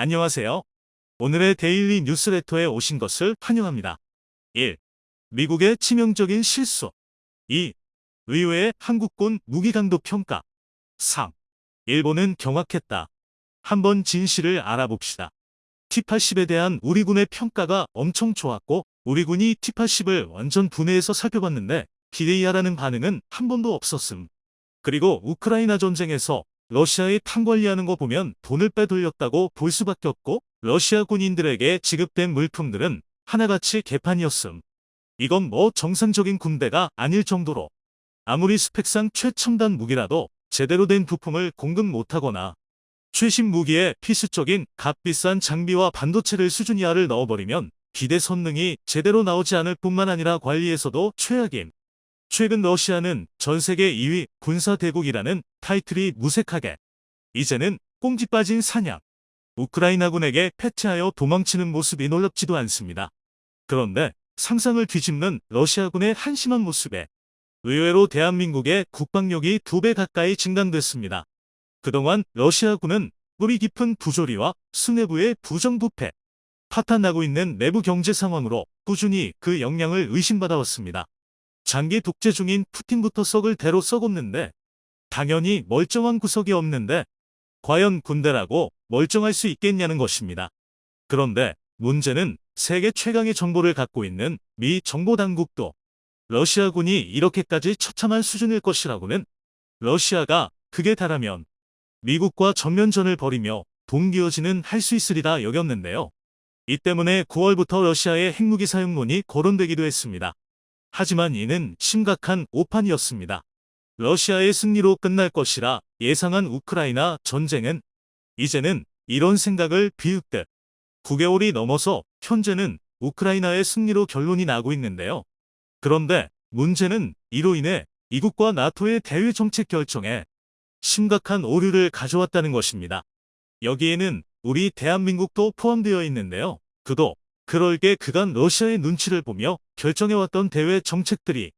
안녕하세요. 오늘의 데일리 뉴스레터에 오신 것을 환영합니다. 1. 미국의 치명적인 실수. 2. 의외의 한국군 무기 강도 평가. 3. 일본은 경악했다. 한번 진실을 알아봅시다. T-80에 대한 우리 군의 평가가 엄청 좋았고 우리 군이 T-80을 완전 분해해서 살펴봤는데 기대이하라는 반응은 한 번도 없었음. 그리고 우크라이나 전쟁에서 러시아의 탄 관리하는 거 보면 돈을 빼돌렸다고 볼 수밖에 없고 러시아 군인들에게 지급된 물품들은 하나같이 개판이었음. 이건 뭐 정상적인 군대가 아닐 정도로 아무리 스펙상 최첨단 무기라도 제대로 된 부품을 공급 못하거나 최신 무기에 필수적인 값비싼 장비와 반도체를 수준 이하를 넣어버리면 기대 선능이 제대로 나오지 않을 뿐만 아니라 관리에서도 최악임. 최근 러시아는 전 세계 2위 군사대국이라는 타이틀이 무색하게 이제는 꽁지 빠진 사냥 우크라이나군에게 패퇴하여 도망치는 모습이 놀랍지도 않습니다. 그런데 상상을 뒤집는 러시아군의 한심한 모습에 의외로 대한민국의 국방력이 두 배 가까이 증강됐습니다. 그동안 러시아군은 뿌리 깊은 부조리와 수뇌부의 부정부패, 파탄나고 있는 내부 경제 상황으로 꾸준히 그 역량을 의심받아왔습니다. 장기 독재 중인 푸틴부터 썩을 대로 썩었는데 당연히 멀쩡한 구석이 없는데 과연 군대라고 멀쩡할 수 있겠냐는 것입니다. 그런데 문제는 세계 최강의 정보를 갖고 있는 미 정보당국도 러시아군이 이렇게까지 처참한 수준일 것이라고는 러시아가 극에 달하면 미국과 전면전을 벌이며 동기어지는 할 수 있으리라 여겼는데요. 이 때문에 9월부터 러시아의 핵무기 사용론이 거론되기도 했습니다. 하지만 이는 심각한 오판이었습니다. 러시아의 승리로 끝날 것이라 예상한 우크라이나 전쟁은 이제는 이런 생각을 비웃듯 9개월이 넘어서 현재는 우크라이나의 승리로 결론이 나고 있는데요. 그런데 문제는 이로 인해 이국과 나토의 대외 정책 결정에 심각한 오류를 가져왔다는 것입니다. 여기에는 우리 대한민국도 포함되어 있는데요. 그도 그럴 게 그간 러시아의 눈치를 보며 결정해왔던 대외 정책들이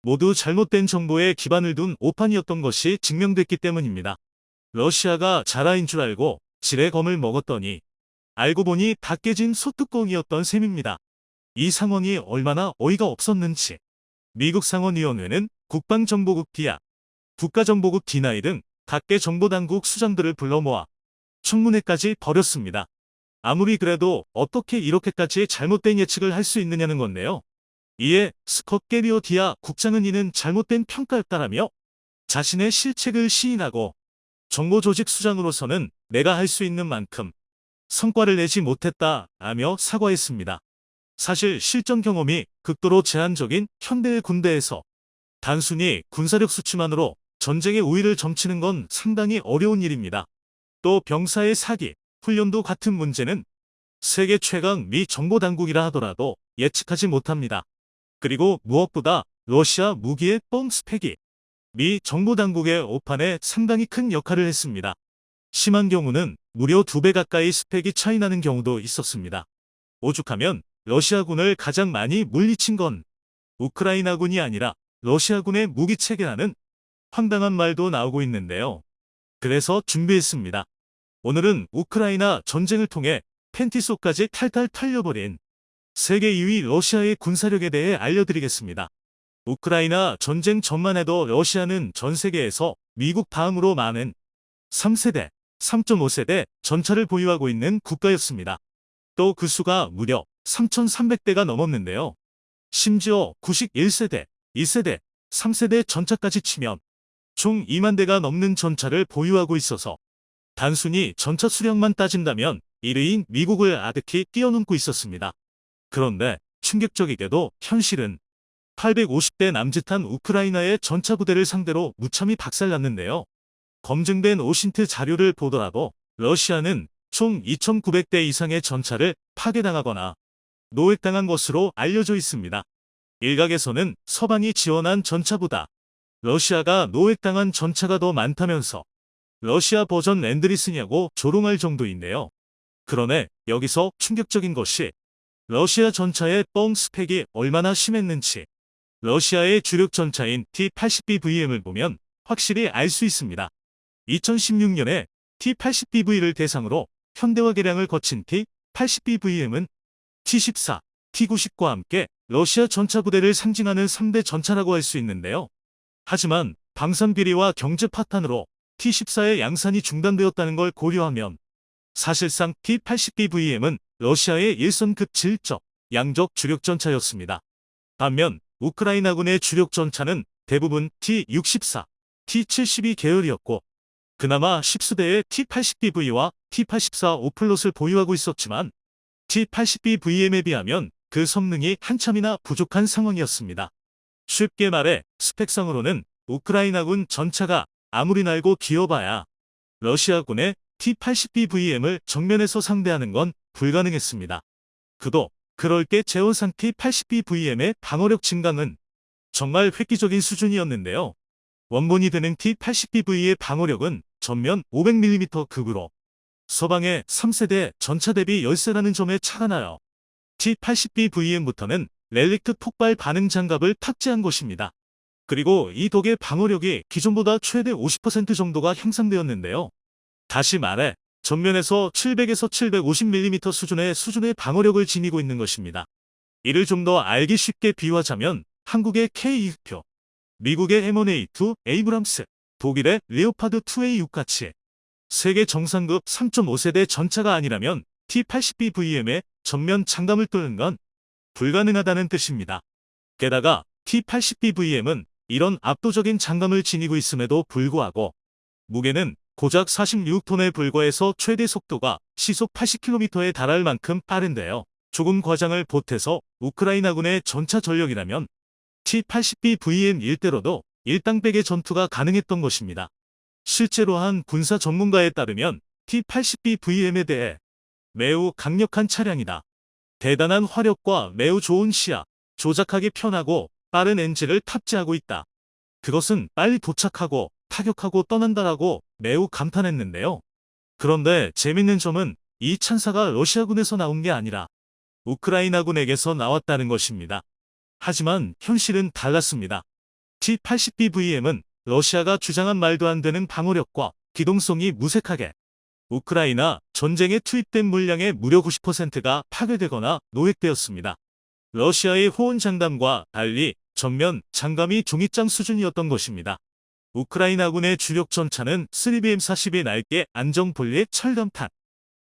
모두 잘못된 정보에 기반을 둔 오판이었던 것이 증명됐기 때문입니다. 러시아가 자라인 줄 알고 지레 검을 먹었더니 알고 보니 다 깨진 소뚜껑이었던 셈입니다. 이 상황이 얼마나 어이가 없었는지 미국 상원위원회는 국방정보국 디아, 국가정보국 디나이 등 각계 정보당국 수장들을 불러 모아 청문회까지 벌였습니다. 아무리 그래도 어떻게 이렇게까지 잘못된 예측을 할 수 있느냐는 건데요. 이에 스컷 게리오 디아 국장은 이는 잘못된 평가였다라며 자신의 실책을 시인하고 정보조직 수장으로서는 내가 할 수 있는 만큼 성과를 내지 못했다 라며 사과했습니다. 사실 실전 경험이 극도로 제한적인 현대의 군대에서 단순히 군사력 수치만으로 전쟁의 우위를 점치는 건 상당히 어려운 일입니다. 또 병사의 사기, 훈련도 같은 문제는 세계 최강 미 정보당국이라 하더라도 예측하지 못합니다. 그리고 무엇보다 러시아 무기의 뻥 스펙이 미 정보당국의 오판에 상당히 큰 역할을 했습니다. 심한 경우는 무려 두 배 가까이 스펙이 차이 나는 경우도 있었습니다. 오죽하면 러시아군을 가장 많이 물리친 건 우크라이나군이 아니라 러시아군의 무기 체계라는 황당한 말도 나오고 있는데요. 그래서 준비했습니다. 오늘은 우크라이나 전쟁을 통해 팬티 속까지 탈탈 털려버린 세계 2위 러시아의 군사력에 대해 알려드리겠습니다. 우크라이나 전쟁 전만 해도 러시아는 전 세계에서 미국 다음으로 많은 3세대, 3.5세대 전차를 보유하고 있는 국가였습니다. 또 그 수가 무려 3,300대가 넘었는데요. 심지어 구식 1세대, 2세대, 3세대 전차까지 치면 총 2만 대가 넘는 전차를 보유하고 있어서 단순히 전차 수량만 따진다면 1위인 미국을 아득히 뛰어넘고 있었습니다. 그런데 충격적이게도 현실은 850대 남짓한 우크라이나의 전차 부대를 상대로 무참히 박살났는데요. 검증된 오신트 자료를 보더라도 러시아는 총 2,900대 이상의 전차를 파괴당하거나 노획당한 것으로 알려져 있습니다. 일각에서는 서방이 지원한 전차보다 러시아가 노획당한 전차가 더 많다면서 러시아 버전 랜드리 쓰냐고 조롱할 정도인데요. 그러네 여기서 충격적인 것이 러시아 전차의 뻥 스펙이 얼마나 심했는지 러시아의 주력 전차인 T-80BVM을 보면 확실히 알 수 있습니다. 2016년에 T-80BV를 대상으로 현대화 개량을 거친 T-80BVM은 T-14, T-90과 함께 러시아 전차 부대를 상징하는 3대 전차라고 할 수 있는데요. 하지만 방산 비리와 경제 파탄으로 T-14의 양산이 중단되었다는 걸 고려하면 사실상 T-80BVM은 러시아의 일선급 질적, 양적 주력 전차였습니다. 반면 우크라이나군의 주력 전차는 대부분 T-64, T-72 계열이었고 그나마 10수대의 T-80BV와 T-84 오플롯을 보유하고 있었지만 T-80BVM에 비하면 그 성능이 한참이나 부족한 상황이었습니다. 쉽게 말해 스펙상으로는 우크라이나군 전차가 아무리 날고 기어봐야 러시아군의 T-80BVM을 정면에서 상대하는 건 불가능했습니다. 그도 그럴 게 제원상 T-80BVM의 방어력 증강은 정말 획기적인 수준이었는데요. 원본이 되는 T-80BV의 방어력은 전면 500mm 극으로 서방의 3세대 전차 대비 열세라는 점에 차가 나요. T-80BVM부터는 렐릭트 폭발 반응 장갑을 탑재한 것입니다. 그리고 이 덕에 방어력이 기존보다 최대 50% 정도가 향상되었는데요. 다시 말해 전면에서 700에서 750mm 수준의 수준의 방어력을 지니고 있는 것입니다. 이를 좀 더 알기 쉽게 비유하자면 한국의 K-2표, 미국의 M1A2 에이브람스, 독일의 레오파드 2A6 같이 세계 정상급 3.5세대 전차가 아니라면 T-80BVM의 전면 장갑을 뚫는 건 불가능하다는 뜻입니다. 게다가 T-80BVM은 이런 압도적인 장갑을 지니고 있음에도 불구하고 무게는 고작 46톤에 불과해서 최대 속도가 시속 80km에 달할 만큼 빠른데요. 조금 과장을 보태서 우크라이나군의 전차 전력이라면 T-80BVM 일대로도 일당백의 전투가 가능했던 것입니다. 실제로 한 군사 전문가에 따르면 T-80BVM에 대해 매우 강력한 차량이다. 대단한 화력과 매우 좋은 시야, 조작하기 편하고 빠른 엔진을 탑재하고 있다. 그것은 빨리 도착하고 타격하고 떠난다라고 매우 감탄했는데요. 그런데 재밌는 점은 이 찬사가 러시아군에서 나온 게 아니라 우크라이나군에게서 나왔다는 것입니다. 하지만 현실은 달랐습니다. T-80BVM은 러시아가 주장한 말도 안 되는 방어력과 기동성이 무색하게 우크라이나 전쟁에 투입된 물량의 무려 90%가 파괴되거나 노획되었습니다. 러시아의 호원 장담과 달리 전면 장감이 종이장 수준이었던 것입니다. 우크라이나군의 주력 전차는 3BM40의 날개 안정 분리 철담탄,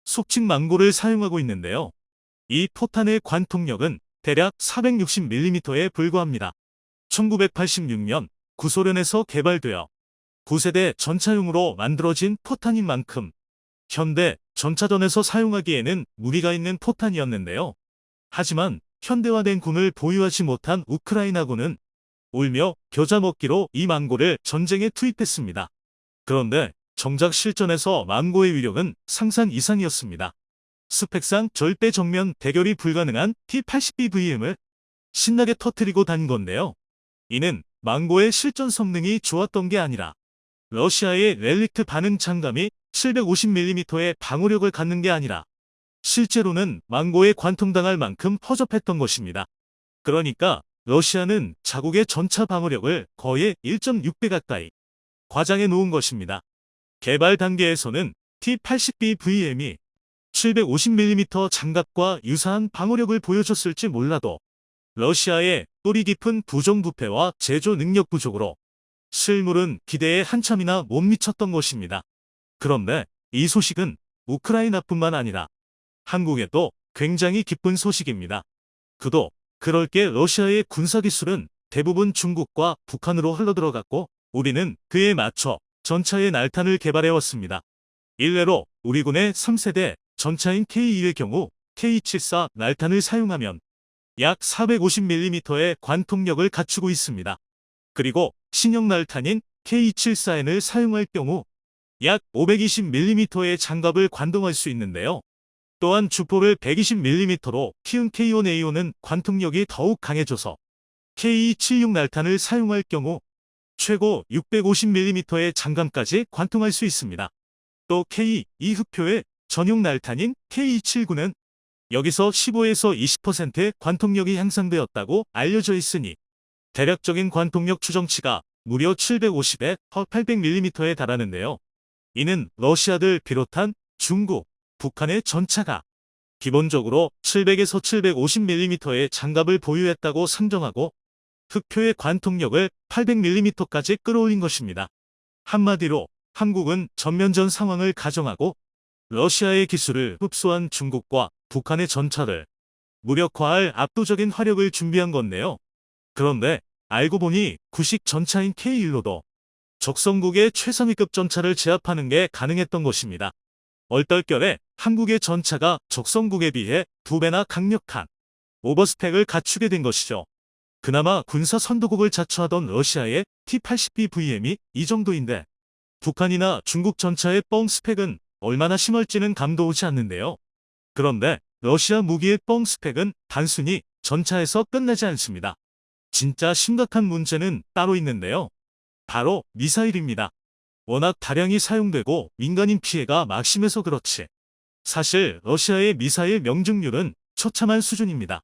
속칭 망고를 사용하고 있는데요. 이 포탄의 관통력은 대략 460mm에 불과합니다. 1986년 구소련에서 개발되어 9세대 전차용으로 만들어진 포탄인 만큼 현대 전차전에서 사용하기에는 무리가 있는 포탄이었는데요. 하지만 현대화된 군을 보유하지 못한 우크라이나군은 울며 겨자 먹기로 이 망고를 전쟁에 투입했습니다. 그런데 정작 실전에서 망고의 위력은 상상 이상이었습니다. 스펙상 절대 정면 대결이 불가능한 T-80BVM을 신나게 터트리고 다닌 건데요. 이는 망고의 실전 성능이 좋았던 게 아니라 러시아의 렐릭트 반응 장감이 750mm의 방어력을 갖는 게 아니라 실제로는 망고에 관통당할 만큼 허접했던 것입니다. 그러니까 러시아는 자국의 전차 방어력을 거의 1.6배 가까이 과장해 놓은 것입니다. 개발 단계에서는 T-80BVM이 750mm 장갑과 유사한 방어력을 보여줬을지 몰라도 러시아의 뿌리 깊은 부정부패와 제조 능력 부족으로 실물은 기대에 한참이나 못 미쳤던 것입니다. 그런데 이 소식은 우크라이나뿐만 아니라 한국에도 굉장히 기쁜 소식입니다. 그도 그럴 게 러시아의 군사기술은 대부분 중국과 북한으로 흘러들어갔고 우리는 그에 맞춰 전차의 날탄을 개발해왔습니다. 일례로 우리 군의 3세대 전차인 K2의 경우 K74 날탄을 사용하면 약 450mm의 관통력을 갖추고 있습니다. 그리고 신형 날탄인 K74N을 사용할 경우 약 520mm의 장갑을 관동할 수 있는데요. 또한 주포를 120mm로 키운 K1A1은 관통력이 더욱 강해져서 K276 날탄을 사용할 경우 최고 650mm의 장갑까지 관통할 수 있습니다. 또 K2 흑표의 전용 날탄인 K279는 여기서 15에서 20%의 관통력이 향상되었다고 알려져 있으니 대략적인 관통력 추정치가 무려 750에 800mm에 달하는데요. 이는 러시아들 비롯한 중국, 북한의 전차가 기본적으로 700에서 750mm의 장갑을 보유했다고 상정하고 흑표의 관통력을 800mm까지 끌어올린 것입니다. 한마디로 한국은 전면전 상황을 가정하고 러시아의 기술을 흡수한 중국과 북한의 전차를 무력화할 압도적인 화력을 준비한 건데요. 그런데 알고 보니 구식 전차인 K1로도 적성국의 최상위급 전차를 제압하는 게 가능했던 것입니다. 얼떨결에 한국의 전차가 적성국에 비해 두 배나 강력한 오버스펙을 갖추게 된 것이죠. 그나마 군사 선도국을 자처하던 러시아의 T-80BVM이 이 정도인데 북한이나 중국 전차의 뻥 스펙은 얼마나 심할지는 감도 오지 않는데요. 그런데 러시아 무기의 뻥 스펙은 단순히 전차에서 끝나지 않습니다. 진짜 심각한 문제는 따로 있는데요. 바로 미사일입니다. 워낙 다량이 사용되고 민간인 피해가 막심해서 그렇지. 사실 러시아의 미사일 명중률은 처참한 수준입니다.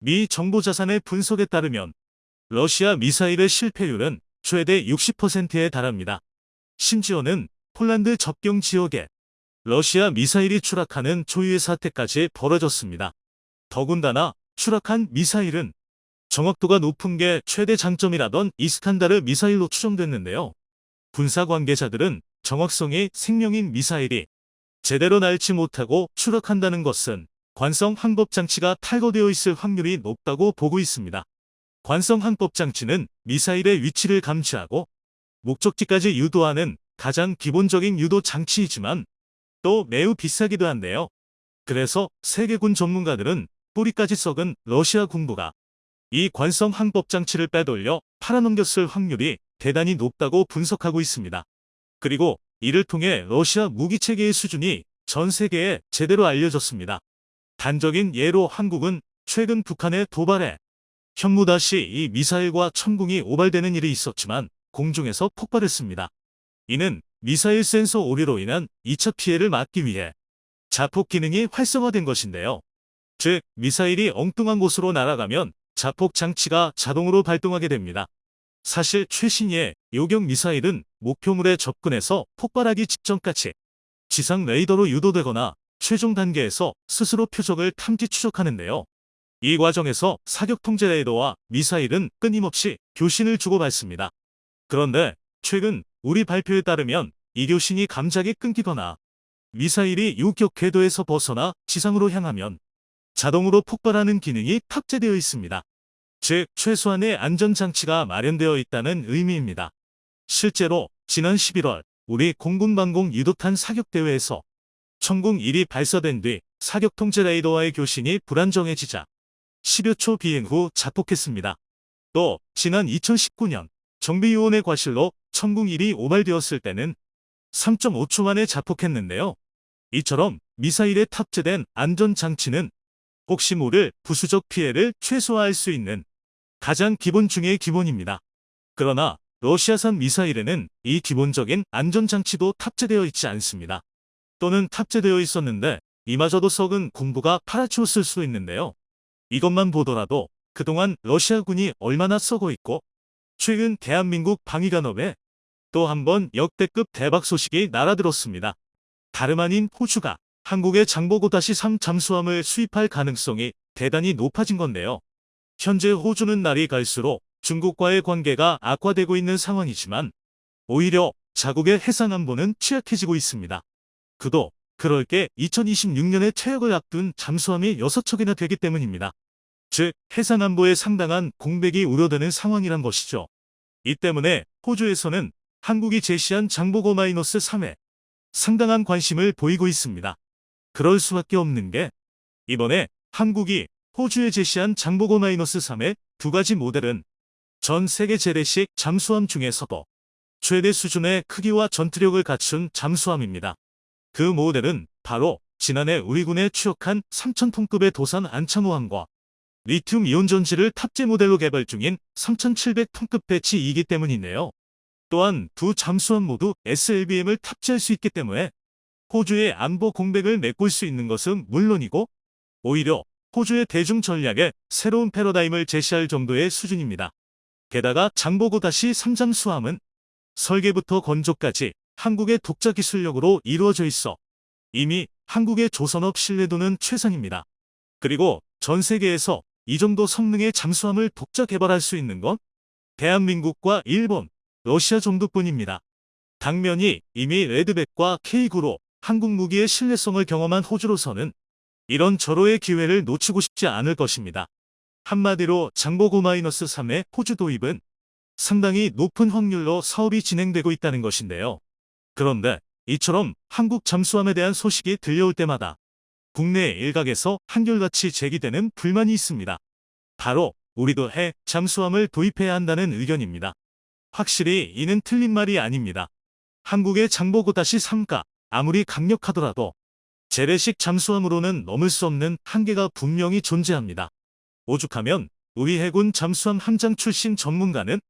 미 정보자산의 분석에 따르면 러시아 미사일의 실패율은 최대 60%에 달합니다. 심지어는 폴란드 접경 지역에 러시아 미사일이 추락하는 초유의 사태까지 벌어졌습니다. 더군다나 추락한 미사일은 정확도가 높은 게 최대 장점이라던 이스칸다르 미사일로 추정됐는데요. 군사 관계자들은 정확성이 생명인 미사일이 제대로 날지 못하고 추락한다는 것은 관성 항법 장치가 탈거되어 있을 확률이 높다고 보고 있습니다. 관성 항법 장치는 미사일의 위치를 감지하고 목적지까지 유도하는 가장 기본적인 유도 장치이지만 또 매우 비싸기도 한데요. 그래서 세계군 전문가들은 뿌리까지 썩은 러시아 군부가 이 관성 항법 장치를 빼돌려 팔아넘겼을 확률이 대단히 높다고 분석하고 있습니다. 그리고 이를 통해 러시아 무기 체계의 수준이 전 세계에 제대로 알려졌습니다. 단적인 예로 한국은 최근 북한의 도발에 현무다시 이 미사일과 천궁이 오발되는 일이 있었지만 공중에서 폭발했습니다. 이는 미사일 센서 오류로 인한 2차 피해를 막기 위해 자폭 기능이 활성화된 것인데요. 즉, 미사일이 엉뚱한 곳으로 날아가면 자폭 장치가 자동으로 발동하게 됩니다. 사실 최신의 요격 미사일은 목표물에 접근해서 폭발하기 직전까지 지상 레이더로 유도되거나 최종 단계에서 스스로 표적을 탐지 추적하는데요. 이 과정에서 사격 통제 레이더와 미사일은 끊임없이 교신을 주고받습니다. 그런데 최근 우리 발표에 따르면 이 교신이 감작이 끊기거나 미사일이 유격 궤도에서 벗어나 지상으로 향하면 자동으로 폭발하는 기능이 탑재되어 있습니다. 즉, 최소한의 안전장치가 마련되어 있다는 의미입니다. 실제로 지난 11월 우리 공군방공 유도탄 사격대회에서 천궁 1이 발사된 뒤 사격 통제 레이더와의 교신이 불안정해지자 10여 초 비행 후 자폭했습니다. 또 지난 2019년 정비요원의 과실로 천궁 1이 오발되었을 때는 3.5초 만에 자폭했는데요. 이처럼 미사일에 탑재된 안전장치는 혹시 모를 부수적 피해를 최소화할 수 있는 가장 기본 중의 기본입니다. 그러나 러시아산 미사일에는 이 기본적인 안전장치도 탑재되어 있지 않습니다. 또는 탑재되어 있었는데 이마저도 썩은 공부가 팔아치웠을 수도 있는데요. 이것만 보더라도 그동안 러시아군이 얼마나 썩어 있고 최근 대한민국 방위간업에 또 한 번 역대급 대박 소식이 날아들었습니다. 다름 아닌 호주가 한국의 장보고 다시 3 잠수함을 수입할 가능성이 대단히 높아진 건데요. 현재 호주는 날이 갈수록 중국과의 관계가 악화되고 있는 상황이지만 오히려 자국의 해상안보는 취약해지고 있습니다. 그도 그럴 게 2026년에 퇴역을 앞둔 잠수함이 6척이나 되기 때문입니다. 즉 해상안보에 상당한 공백이 우려되는 상황이란 것이죠. 이 때문에 호주에서는 한국이 제시한 장보고 마이너스 3에 상당한 관심을 보이고 있습니다. 그럴 수밖에 없는 게 이번에 한국이 호주에 제시한 장보고 마이너스 3의 두 가지 모델은 전 세계 재래식 잠수함 중에서도 최대 수준의 크기와 전투력을 갖춘 잠수함입니다. 그 모델은 바로 지난해 우리 군에 추역한 3,000톤급의 도산 안창호함과 리튬 이온 전지를 탑재 모델로 개발 중인 3,700톤급 배치이기 때문인데요. 또한 두 잠수함 모두 SLBM을 탑재할 수 있기 때문에 호주의 안보 공백을 메꿀 수 있는 것은 물론이고 오히려 호주의 대중 전략에 새로운 패러다임을 제시할 정도의 수준입니다. 게다가 장보고 다시 3잠수함은 설계부터 건조까지 한국의 독자 기술력으로 이루어져 있어 이미 한국의 조선업 신뢰도는 최상입니다. 그리고 전 세계에서 이 정도 성능의 잠수함을 독자 개발할 수 있는 건 대한민국과 일본, 러시아 정도뿐입니다. 당면이 이미 레드백과 K9로 한국 무기의 신뢰성을 경험한 호주로서는 이런 절호의 기회를 놓치고 싶지 않을 것입니다. 한마디로 장보고 마이너스 3의 호주 도입은 상당히 높은 확률로 사업이 진행되고 있다는 것인데요. 그런데 이처럼 한국 잠수함에 대한 소식이 들려올 때마다 국내 일각에서 한결같이 제기되는 불만이 있습니다. 바로 우리도 해 잠수함을 도입해야 한다는 의견입니다. 확실히 이는 틀린 말이 아닙니다. 한국의 장보고 다시 3가 아무리 강력하더라도 재래식 잠수함으로는 넘을 수 없는 한계가 분명히 존재합니다. 오죽하면 우리 해군 잠수함 함장 출신 전문가는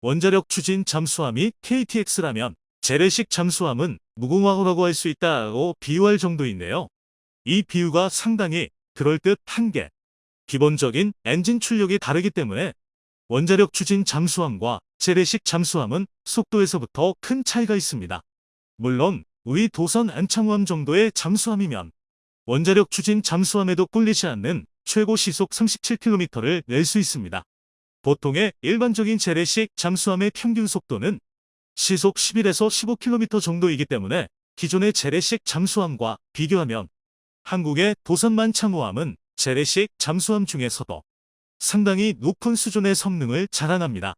원자력 추진 잠수함이 KTX라면 재래식 잠수함은 무궁화호라고 할 수 있다고 비유할 정도인데요. 이 비유가 상당히 그럴듯한 게 기본적인 엔진 출력이 다르기 때문에 원자력 추진 잠수함과 재래식 잠수함은 속도에서부터 큰 차이가 있습니다. 물론 우리 도선 안창호함 정도의 잠수함이면 원자력 추진 잠수함에도 꿀리지 않는 최고 시속 37km를 낼 수 있습니다. 보통의 일반적인 재래식 잠수함의 평균 속도는 시속 11에서 15km 정도이기 때문에 기존의 재래식 잠수함과 비교하면 한국의 도선만 창호함은 재래식 잠수함 중에서도 상당히 높은 수준의 성능을 자랑합니다.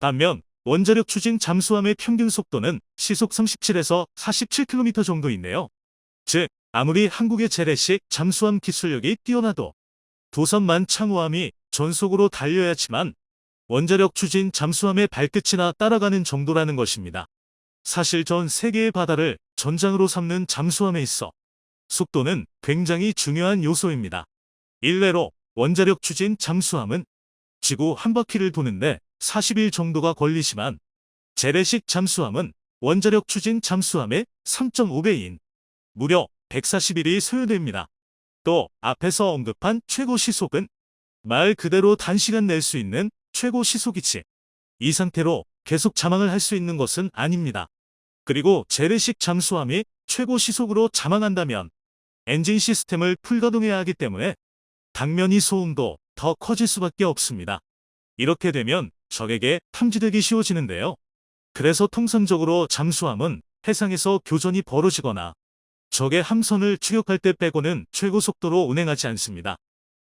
반면 원자력 추진 잠수함의 평균 속도는 시속 37에서 47km 정도인데요. 즉, 아무리 한국의 재래식 잠수함 기술력이 뛰어나도 도선만 창호함이 전속으로 달려야지만 원자력 추진 잠수함의 발끝이나 따라가는 정도라는 것입니다. 사실 전 세계의 바다를 전장으로 삼는 잠수함에 있어 속도는 굉장히 중요한 요소입니다. 일례로 원자력 추진 잠수함은 지구 한 바퀴를 도는데 40일 정도가 걸리지만 재래식 잠수함은 원자력 추진 잠수함의 3.5배인 무려 140일이 소요됩니다. 또 앞에서 언급한 최고 시속은 말 그대로 단시간 낼 수 있는 최고 시속이지. 이 상태로 계속 자망을 할 수 있는 것은 아닙니다. 그리고 재래식 잠수함이 최고 시속으로 자망한다면 엔진 시스템을 풀가동해야 하기 때문에 당면이 소음도 더 커질 수밖에 없습니다. 이렇게 되면 적에게 탐지되기 쉬워지는데요. 그래서 통상적으로 잠수함은 해상에서 교전이 벌어지거나 적의 함선을 추격할 때 빼고는 최고 속도로 운행하지 않습니다.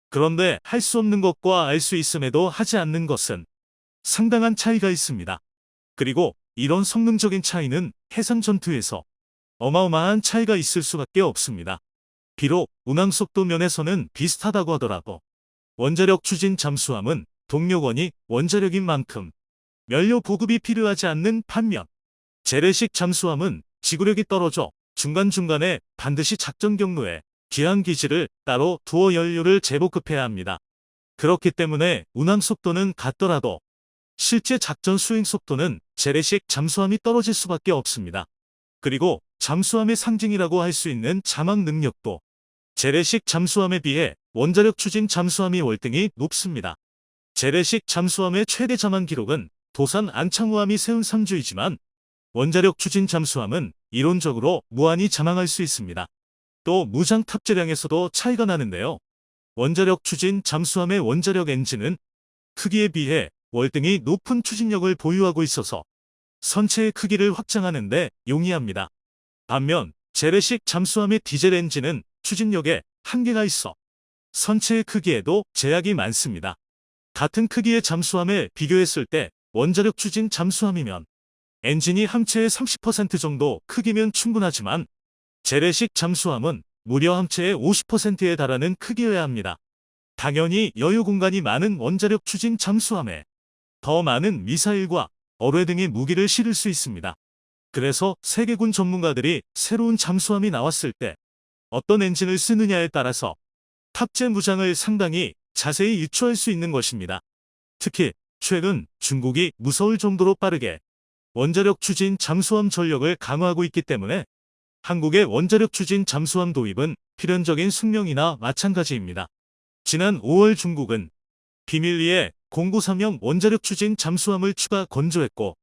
그런데 할 수 없는 것과 알 수 있음에도 하지 않는 것은 상당한 차이가 있습니다. 그리고 이런 성능적인 차이는 해상 전투에서 어마어마한 차이가 있을 수밖에 없습니다. 비록 운항 속도 면에서는 비슷하다고 하더라도 원자력 추진 잠수함은 동력원이 원자력인 만큼 연료 보급이 필요하지 않는 반면 재래식 잠수함은 지구력이 떨어져 중간중간에 반드시 작전 경로에 기항 기지를 따로 두어 연료를 재보급해야 합니다. 그렇기 때문에 운항 속도는 같더라도 실제 작전 수행 속도는 재래식 잠수함이 떨어질 수밖에 없습니다. 그리고 잠수함의 상징이라고 할 수 있는 자막 능력도 재래식 잠수함에 비해 원자력 추진 잠수함이 월등히 높습니다. 재래식 잠수함의 최대 자망 기록은 도산 안창호함이 세운 상주이지만 원자력 추진 잠수함은 이론적으로 무한히 자망할 수 있습니다. 또 무장 탑재량에서도 차이가 나는데요. 원자력 추진 잠수함의 원자력 엔진은 크기에 비해 월등히 높은 추진력을 보유하고 있어서 선체의 크기를 확장하는데 용이합니다. 반면 재래식 잠수함의 디젤 엔진은 추진력에 한계가 있어 선체의 크기에도 제약이 많습니다. 같은 크기의 잠수함에 비교했을 때 원자력 추진 잠수함이면 엔진이 함체의 30% 정도 크기면 충분하지만 재래식 잠수함은 무려 함체의 50%에 달하는 크기여야 합니다. 당연히 여유 공간이 많은 원자력 추진 잠수함에 더 많은 미사일과 어뢰 등의 무기를 실을 수 있습니다. 그래서 세계군 전문가들이 새로운 잠수함이 나왔을 때 어떤 엔진을 쓰느냐에 따라서 탑재 무장을 상당히 자세히 유추할 수 있는 것입니다. 특히 최근 중국이 무서울 정도로 빠르게 원자력 추진 잠수함 전력을 강화하고 있기 때문에 한국의 원자력 추진 잠수함 도입은 필연적인 숙명이나 마찬가지입니다. 지난 5월 중국은 비밀리에 공구3형 원자력 추진 잠수함을 추가 건조했고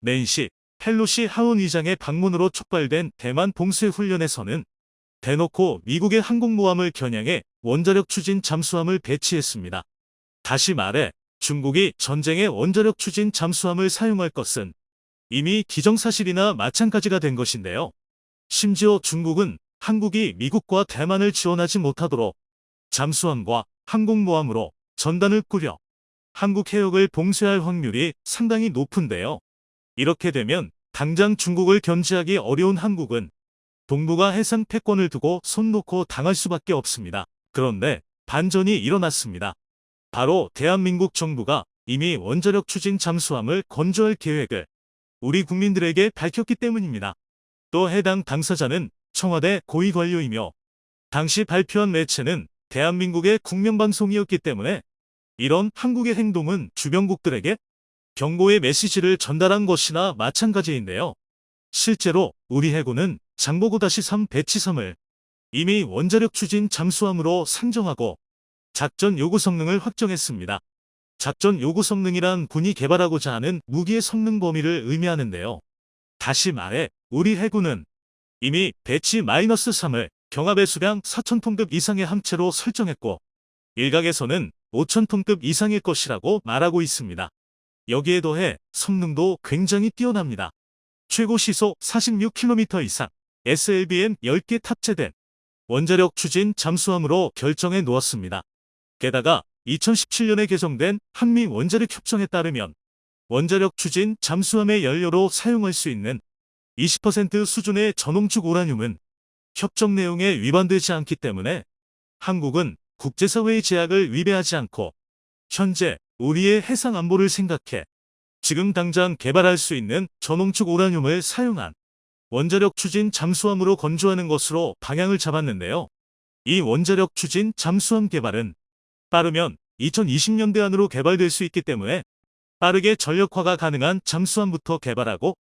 낸시 펠로시 하원 의장의 방문으로 촉발된 대만 봉쇄 훈련에서는 대놓고 미국의 항공모함을 겨냥해 원자력 추진 잠수함을 배치했습니다. 다시 말해 중국이 전쟁에 원자력 추진 잠수함을 사용할 것은 이미 기정사실이나 마찬가지가 된 것인데요. 심지어 중국은 한국이 미국과 대만을 지원하지 못하도록 잠수함과 항공모함으로 전단을 꾸려 한국 해역을 봉쇄할 확률이 상당히 높은데요. 이렇게 되면 당장 중국을 견제하기 어려운 한국은 동북아 해상 패권을 두고 손 놓고 당할 수밖에 없습니다. 그런데 반전이 일어났습니다. 바로 대한민국 정부가 이미 원자력 추진 잠수함을 건조할 계획을 우리 국민들에게 밝혔기 때문입니다. 또 해당 당사자는 청와대 고위 관료이며 당시 발표한 매체는 대한민국의 국명방송이었기 때문에 이런 한국의 행동은 주변국들에게 경고의 메시지를 전달한 것이나 마찬가지인데요. 실제로 우리 해군은 장보고-3 배치섬을 이미 원자력 추진 잠수함으로 상정하고 작전 요구 성능을 확정했습니다. 작전 요구 성능이란 군이 개발하고자 하는 무기의 성능 범위를 의미하는데요. 다시 말해 우리 해군은 이미 배치 마이너스 3을 경합의 수량 4,000톤급 이상의 함체로 설정했고 일각에서는 5,000톤급 이상일 것이라고 말하고 있습니다. 여기에 더해 성능도 굉장히 뛰어납니다. 최고 시속 46km 이상 SLBM 10개 탑재된 원자력 추진 잠수함으로 결정해 놓았습니다. 게다가 2017년에 개정된 한미 원자력 협정에 따르면 원자력 추진 잠수함의 연료로 사용할 수 있는 20% 수준의 전홍축 우라늄은 협정 내용에 위반되지 않기 때문에 한국은 국제사회의 제약을 위배하지 않고 현재 우리의 해상 안보를 생각해 지금 당장 개발할 수 있는 전홍축 우라늄을 사용한 원자력 추진 잠수함으로 건조하는 것으로 방향을 잡았는데요. 이 원자력 추진 잠수함 개발은 빠르면 2020년대 안으로 개발될 수 있기 때문에 빠르게 전력화가 가능한 잠수함부터 개발하고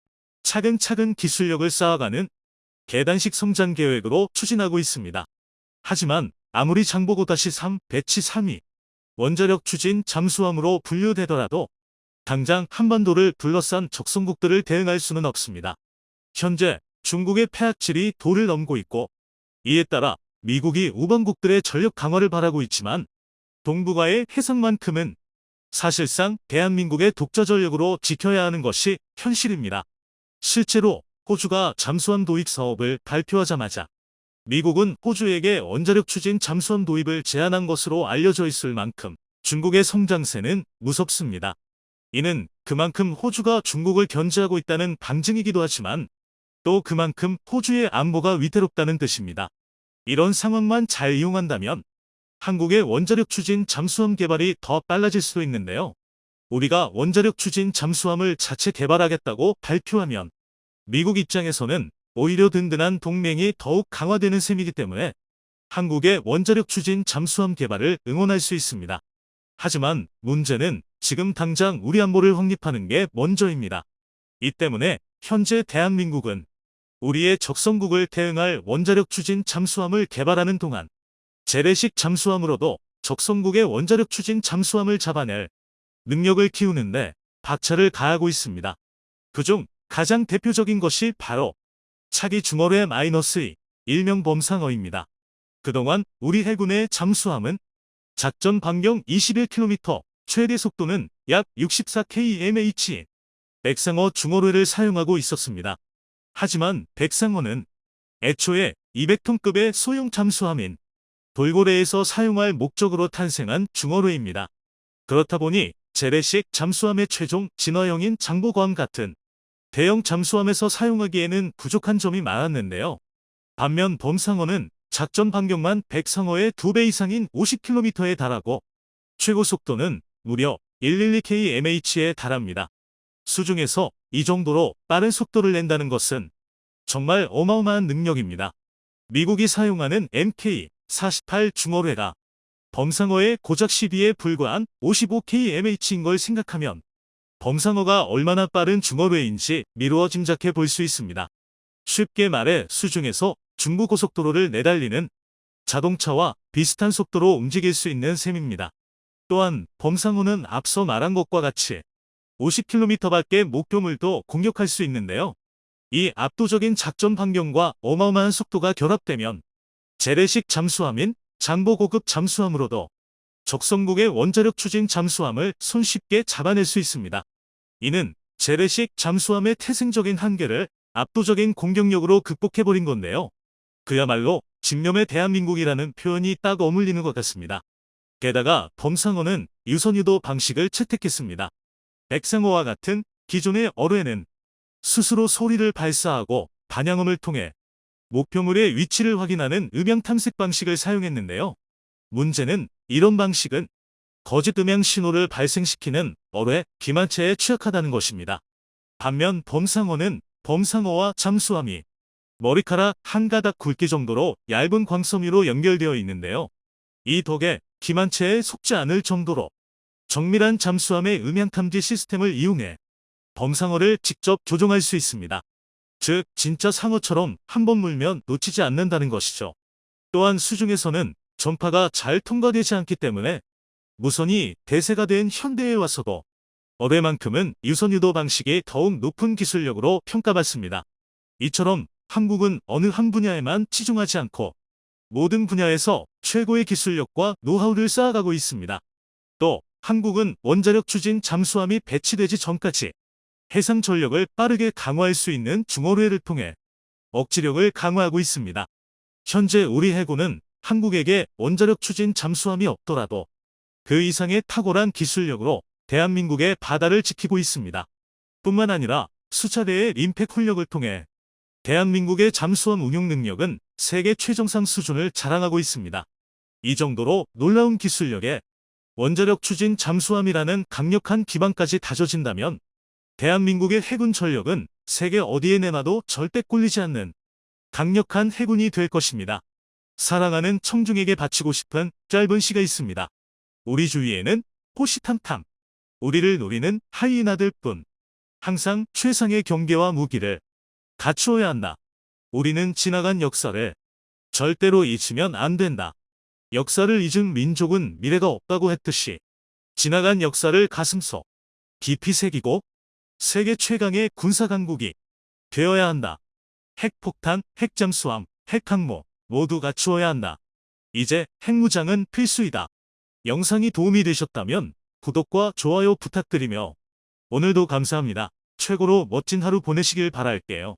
차근차근 기술력을 쌓아가는 계단식 성장 계획으로 추진하고 있습니다. 하지만 아무리 장보고-3 배치 3이 원자력 추진 잠수함으로 분류되더라도 당장 한반도를 둘러싼 적성국들을 대응할 수는 없습니다. 현재 중국의 폐악질이 도를 넘고 있고 이에 따라 미국이 우방국들의 전력 강화를 바라고 있지만 동북아의 해상만큼은 사실상 대한민국의 독자 전력으로 지켜야 하는 것이 현실입니다. 실제로 호주가 잠수함 도입 사업을 발표하자마자 미국은 호주에게 원자력 추진 잠수함 도입을 제안한 것으로 알려져 있을 만큼 중국의 성장세는 무섭습니다. 이는 그만큼 호주가 중국을 견제하고 있다는 방증이기도 하지만 또 그만큼 호주의 안보가 위태롭다는 뜻입니다. 이런 상황만 잘 이용한다면 한국의 원자력 추진 잠수함 개발이 더 빨라질 수도 있는데요. 우리가 원자력 추진 잠수함을 자체 개발하겠다고 발표하면 미국 입장에서는 오히려 든든한 동맹이 더욱 강화되는 셈이기 때문에 한국의 원자력 추진 잠수함 개발을 응원할 수 있습니다. 하지만 문제는 지금 당장 우리 안보를 확립하는 게 먼저입니다. 이 때문에 현재 대한민국은 우리의 적성국을 대응할 원자력 추진 잠수함을 개발하는 동안 재래식 잠수함으로도 적성국의 원자력 추진 잠수함을 잡아낼 능력을 키우는데 박차를 가하고 있습니다. 그중 가장 대표적인 것이 바로 차기 중어뢰 마이너스 2 일명 범상어입니다. 그동안 우리 해군의 잠수함은 작전 반경 21km, 최대 속도는 약 64kmh, 백상어 중어뢰를 사용하고 있었습니다. 하지만 백상어는 애초에 200톤급의 소형 잠수함인 돌고래에서 사용할 목적으로 탄생한 중어뢰입니다. 그렇다 보니 재래식 잠수함의 최종 진화형인 장보고함 같은 대형 잠수함에서 사용하기에는 부족한 점이 많았는데요. 반면 범상어는 작전 반경만 백상어의 2배 이상인 50km에 달하고 최고 속도는 무려 112kmh에 달합니다. 수중에서 이 정도로 빠른 속도를 낸다는 것은 정말 어마어마한 능력입니다. 미국이 사용하는 MK-48 중어뢰가 범상어의 고작 시비에 불과한 55kmh인 걸 생각하면 범상어가 얼마나 빠른 중어뢰인지 미루어 짐작해 볼 수 있습니다. 쉽게 말해 수중에서 중부고속도로를 내달리는 자동차와 비슷한 속도로 움직일 수 있는 셈입니다. 또한 범상어는 앞서 말한 것과 같이 50km 밖의 목표물도 공격할 수 있는데요. 이 압도적인 작전 반경과 어마어마한 속도가 결합되면 재래식 잠수함인 장보 고급 잠수함으로도 적성국의 원자력 추진 잠수함을 손쉽게 잡아낼 수 있습니다. 이는 재래식 잠수함의 태생적인 한계를 압도적인 공격력으로 극복해버린 건데요. 그야말로 집념의 대한민국이라는 표현이 딱 어울리는 것 같습니다. 게다가 범상어는 유선유도 방식을 채택했습니다. 백상어와 같은 기존의 어뢰는 스스로 소리를 발사하고 반향음을 통해 목표물의 위치를 확인하는 음향 탐색 방식을 사용했는데요. 문제는 이런 방식은 거짓 음향 신호를 발생시키는 어뢰 기만체에 취약하다는 것입니다. 반면 범상어는 범상어와 잠수함이 머리카락 한 가닥 굵기 정도로 얇은 광섬유로 연결되어 있는데요. 이 덕에 기만체에 속지 않을 정도로 정밀한 잠수함의 음향 탐지 시스템을 이용해 범상어를 직접 조종할 수 있습니다. 즉, 진짜 상어처럼 한 번 물면 놓치지 않는다는 것이죠. 또한 수중에서는 전파가 잘 통과되지 않기 때문에 무선이 대세가 된 현대에 와서도 어뢰만큼은 유선 유도 방식이 더욱 높은 기술력으로 평가받습니다. 이처럼 한국은 어느 한 분야에만 치중하지 않고 모든 분야에서 최고의 기술력과 노하우를 쌓아가고 있습니다. 또 한국은 원자력 추진 잠수함이 배치되지 전까지 해상 전력을 빠르게 강화할 수 있는 중어뢰를 통해 억지력을 강화하고 있습니다. 현재 우리 해군은 한국에게 원자력 추진 잠수함이 없더라도 그 이상의 탁월한 기술력으로 대한민국의 바다를 지키고 있습니다. 뿐만 아니라 수차례의 임팩 훈력을 통해 대한민국의 잠수함 운용 능력은 세계 최정상 수준을 자랑하고 있습니다. 이 정도로 놀라운 기술력에 원자력 추진 잠수함이라는 강력한 기반까지 다져진다면 대한민국의 해군 전력은 세계 어디에 내놔도 절대 꿀리지 않는 강력한 해군이 될 것입니다. 사랑하는 청중에게 바치고 싶은 짧은 시가 있습니다. 우리 주위에는 호시탐탐, 우리를 노리는 하이나들 뿐. 항상 최상의 경계와 무기를 갖추어야 한다. 우리는 지나간 역사를 절대로 잊으면 안 된다. 역사를 잊은 민족은 미래가 없다고 했듯이 지나간 역사를 가슴속 깊이 새기고 세계 최강의 군사 강국이 되어야 한다. 핵폭탄, 핵잠수함, 핵항모 모두 갖추어야 한다. 이제 핵무장은 필수이다. 영상이 도움이 되셨다면 구독과 좋아요 부탁드리며 오늘도 감사합니다. 최고로 멋진 하루 보내시길 바랄게요.